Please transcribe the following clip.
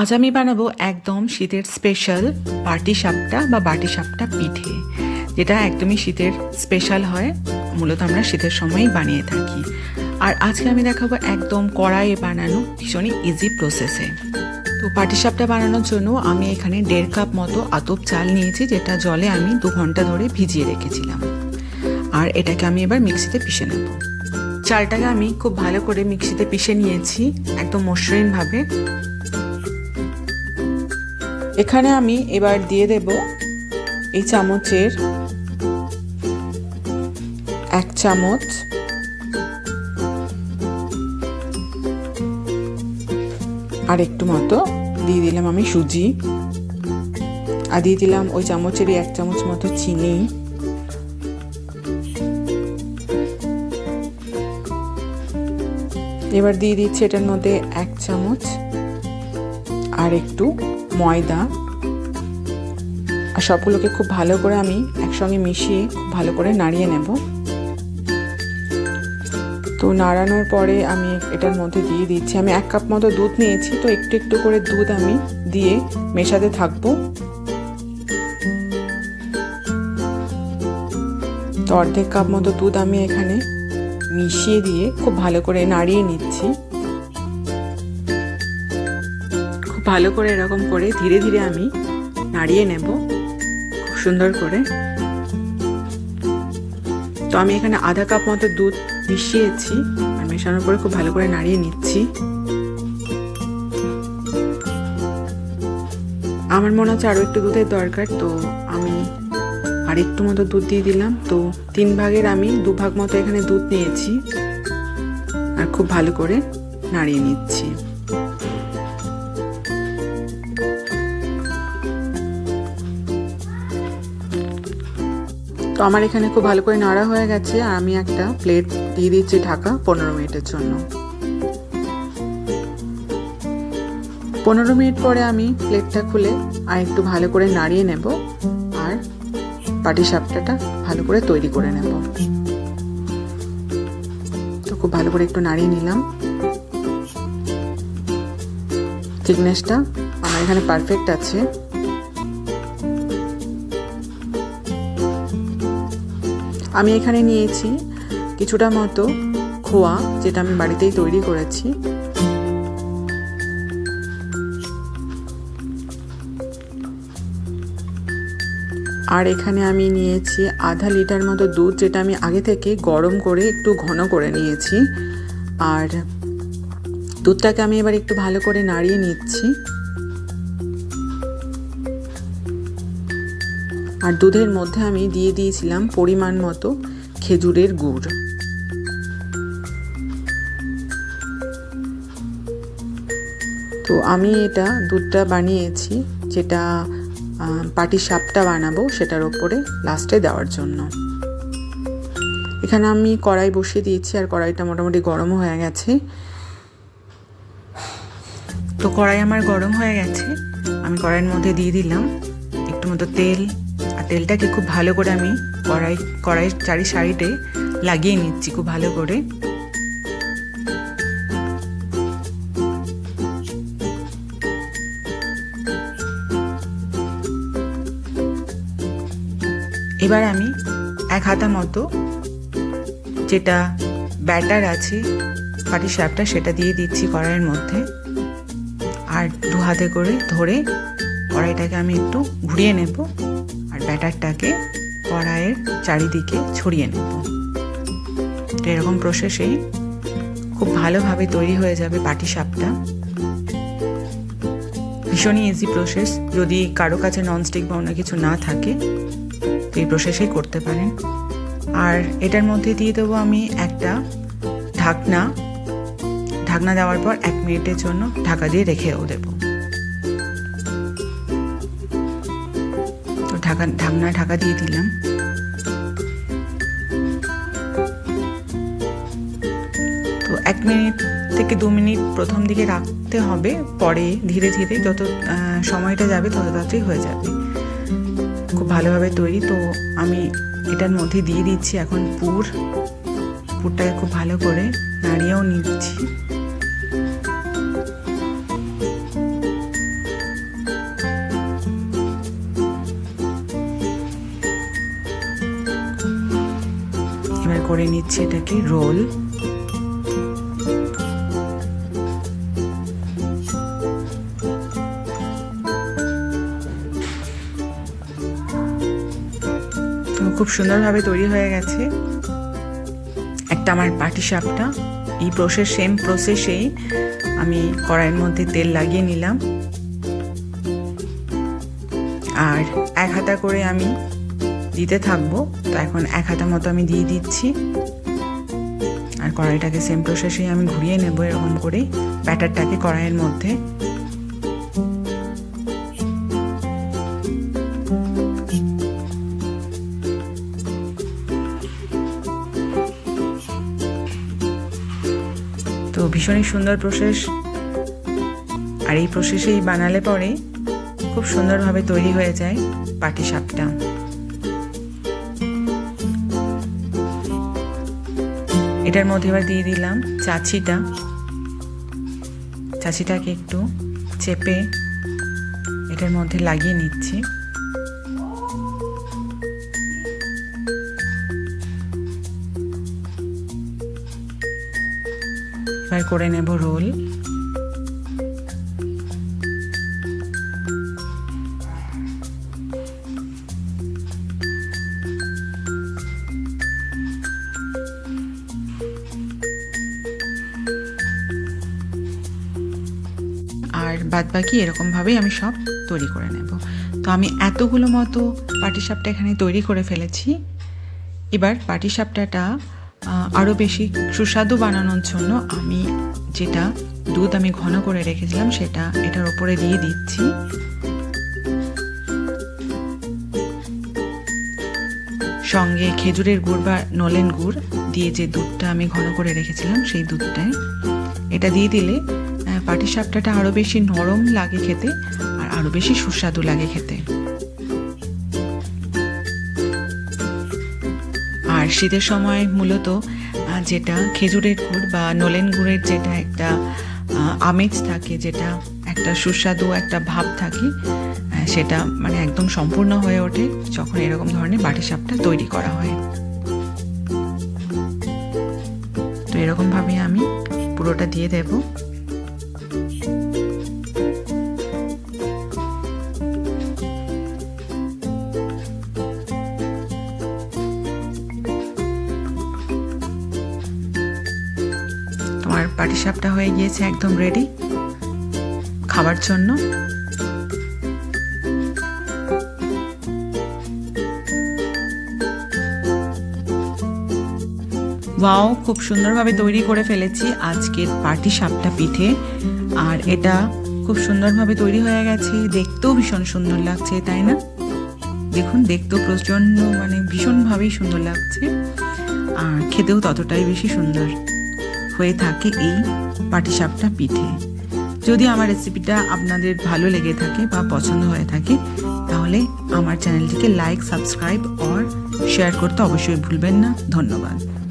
আজ আমি বানাবো একদম শীতের স্পেশাল পাটি সাপটা বা বাটি সাপটা পিঠে, যেটা একদমই শীতের স্পেশাল হয়, মূলত আমরা শীতের সময়ই বানিয়ে থাকি। আর আজকে আমি দেখাবো একদম কড়াইয়ে বানানো ভীষণই ইজি প্রসেসে তো পাটিসাপটা বানানোর জন্য আমি এখানে দেড় কাপ মতো আতপ চাল নিয়েছি, যেটা জলে আমি দু ঘণ্টা ধরে ভিজিয়ে রেখেছিলাম। আর এটাকে আমি এবার মিক্সিতে পিষে নেব। চালটাকে আমি খুব ভালো করে মিক্সিতে পিষে নিয়েছি, একদম মসৃণভাবে। এখানে আমি এবার দিয়ে দেব এই চামচের এক চামচ আর একটু মতো। দিয়ে দিলাম আমি সুজি। আর দিয়ে দিলাম ওই চামচেরই এক চামচ মতো চিনি। এবার দিয়ে দিচ্ছি এটার মধ্যে এক চামচ আর একটু ময়দা। আর সবগুলোকে খুব ভালো করে আমি একসঙ্গে মিশিয়ে খুব ভালো করে নাড়িয়ে নেব। তো নাড়ানোর পরে আমি এটার মধ্যে দিয়ে দিচ্ছি। আমি এক কাপ মতো দুধ নিয়েছি, তো একটু একটু করে দুধ আমি দিয়ে মেশাতে থাকব। তো অর্ধেক কাপ মতো দুধ আমি এখানে মিশিয়ে দিয়ে খুব ভালো করে নাড়িয়ে নিচ্ছি। ভালো করে এরকম করে ধীরে ধীরে আমি নাড়িয়ে নেব। খুব সুন্দর করে। তো আমি এখানে আধা কাপ মতো দুধ মিশিয়েছি আর মেশানোর পরে খুব ভালো করে নাড়িয়ে নিচ্ছি। আমার মনে হচ্ছে আরও একটু দুধের দরকার, তো আমি আর একটু মতো দুধ দিয়ে দিলাম। তো তিন ভাগের আমি দু ভাগ মতো এখানে দুধ নিয়েছি আর খুব ভালো করে নাড়িয়ে নিচ্ছি। তো আমার এখানে খুব ভালো করে নাড়া হয়ে গেছে আর আমি একটা প্লেট দিয়ে দিচ্ছি ঢাকা পনেরো মিনিটের জন্য। পনেরো মিনিট পরে আমি প্লেটটা খুলে আর একটু ভালো করে নাড়িয়ে নেব আর পাটি সাপটাটা ভালো করে তৈরি করে নেব। তো খুব ভালো করে একটু নাড়িয়ে নিলাম। থিকনেসটা আমার এখানে পারফেক্ট আছে। আমি এখানে নিয়েছি কিছুটা মতো খোয়া, যেটা আমি বাড়িতেই তৈরি করেছি। আর এখানে আমি নিয়েছি আধা লিটার মতো দুধ, যেটা আমি আগে থেকে গরম করে একটু ঘন করে নিয়েছি। আর দুধটাকে আমি এবার একটু ভালো করে নাড়িয়ে নিচ্ছি। আর দুধের মধ্যে আমি দিয়ে দিয়েছিলাম পরিমাণ মতো খেজুরের গুড়। তো আমি এটা দুধটা বানিয়েছি, যেটা পাটি সাপটা বানাবো সেটার ওপরে লাস্টে দেওয়ার জন্য। এখানে আমি কড়াই বসিয়ে দিয়েছি আর কড়াইটা মোটামুটি গরম হয়ে গেছে। তো কড়াই আমার গরম হয়ে গেছে, আমি কড়াইয়ের মধ্যে দিয়ে দিলাম একটু মতো তেল আর তেলটাকে খুব ভালো করে আমি কড়াই, কড়াইয়ের চারি সাইডে লাগিয়ে নিচ্ছি খুব ভালো করে। এবার আমি এক হাতা মতো যেটা ব্যাটার আছে, পাটি সাপটা সেটা দিয়ে দিচ্ছি কড়াইয়ের মধ্যে। আর দু হাতে করে ধরে কড়াইটাকে আমি একটু ঘুরিয়ে নেব। ব্যাটারটাকে কড়াইয়ের চারিদিকে ছড়িয়ে নেব। এরকম প্রসেসেই খুব ভালোভাবে তৈরি হয়ে যাবে পাটি সাপটা ভীষণই ইজি প্রসেস যদি কারও কাছে ননস্টিক বা অন্য কিছু না থাকে তো এই প্রসেসেই করতে পারেন। আর এটার মধ্যে দিয়ে দেবো আমি একটা ঢাকনা। ঢাকনা দেওয়ার পর এক মিনিটের জন্য ঢাকা দিয়ে রেখেও দেবো। ঢাকা ঢাকনা ঢাকা দিয়ে দিলাম। তো এক মিনিট থেকে দু মিনিট প্রথম দিকে রাখতে হবে, পরে ধীরে ধীরে যত সময়টা যাবে তত তাড়াতাড়ি হয়ে যাবে। খুব ভালোভাবে তৈরি, তো আমি এটার মধ্যে দিয়ে দিচ্ছি এখন পুর। পুরটাকে খুব ভালো করে নাড়িয়েও নিচ্ছি। করে নিচ্ছি এটাকে, রোল। খুব সুন্দরভাবে তৈরি হয়ে গেছে। একটা আমার পাটি সাপটা। এই প্রসেস সেম প্রসেসেই আমি কড়াইয়ের মধ্যে তেল লাগিয়ে নিলাম। আর এক হাতা করে আমি দিতে থাকব। তো এখন এক হাতা মতো আমি দিয়ে দিচ্ছি। আর কড়াইটাকে সেম প্রসেসেই আমি ঘুরিয়ে নেব এরকম করে ব্যাটারটাকে কড়াইয়ের মধ্যে। তো ভীষণই সুন্দর প্রসেস আর এই প্রসেসেই বানালে পরে খুব সুন্দরভাবে তৈরি হয়ে যায় পাটি সাপটা। এটার মধ্যে এবার দিয়ে দিলাম চাচিটা। চাচিটাকে একটু চেপে এটার মধ্যে লাগিয়ে নিচ্ছি। এবার করে নেব রোল। বাদ বাকি এরকমভাবেই আমি সব তৈরি করে নেব। তো আমি এতগুলো মতো পাটিসাপটা এখানে তৈরি করে ফেলেছি। এবার পাটিসাপটাটা আরও বেশি সুস্বাদু বানানোর জন্য আমি যেটা দুধ আমি ঘন করে রেখেছিলাম সেটা এটার ওপরে দিয়ে দিচ্ছি। সঙ্গে খেজুরের গুড় বা নলেন গুড় দিয়ে যে দুধটা আমি ঘন করে রেখেছিলাম সেই দুধটায় এটা দিয়ে দিলে পাটিসাপটাটা আরও বেশি নরম লাগে খেতে আর আরও বেশি সুস্বাদু লাগে খেতে। আর শীতের সময় মূলত যেটা খেজুরের গুড় বা নলেন গুড়ের যেটা একটা আমেজ থাকে, যেটা একটা সুস্বাদু একটা ভাব থাকে সেটা মানে একদম সম্পূর্ণ হয়ে ওঠে যখন এরকম ধরনের বাটি সাপটা তৈরি করা হয়। তো এরকমভাবে আমি পুরোটা দিয়ে দেব। তোমার পাটিসাপটা হয়ে গিয়েছে, একদম রেডি খাবার জন্য। ওয়াও খুব সুন্দরভাবে তৈরি করে ফেলেছি আজকের পাটি সাপটা পিঠে। আর এটা খুব সুন্দরভাবে তৈরি হয়ে গেছে। দেখতেও ভীষণ সুন্দর লাগছে, তাই না? দেখুন, দেখতেও প্রচণ্ড মানে ভীষণভাবেই সুন্দর লাগছে। আর খেতেও ততটাই বেশি সুন্দর। হয়ে থাকে এই পাটিসাপটা পিঠে। যদি আমার রেসিপিটা আপনাদের ভালো লেগে থাকে বা পছন্দ হয়ে থাকে, তাহলে আমার চ্যানেলটিকে লাইক, সাবস্ক্রাইব আর শেয়ার করতে অবশ্যই ভুলবেন না। ধন্যবাদ।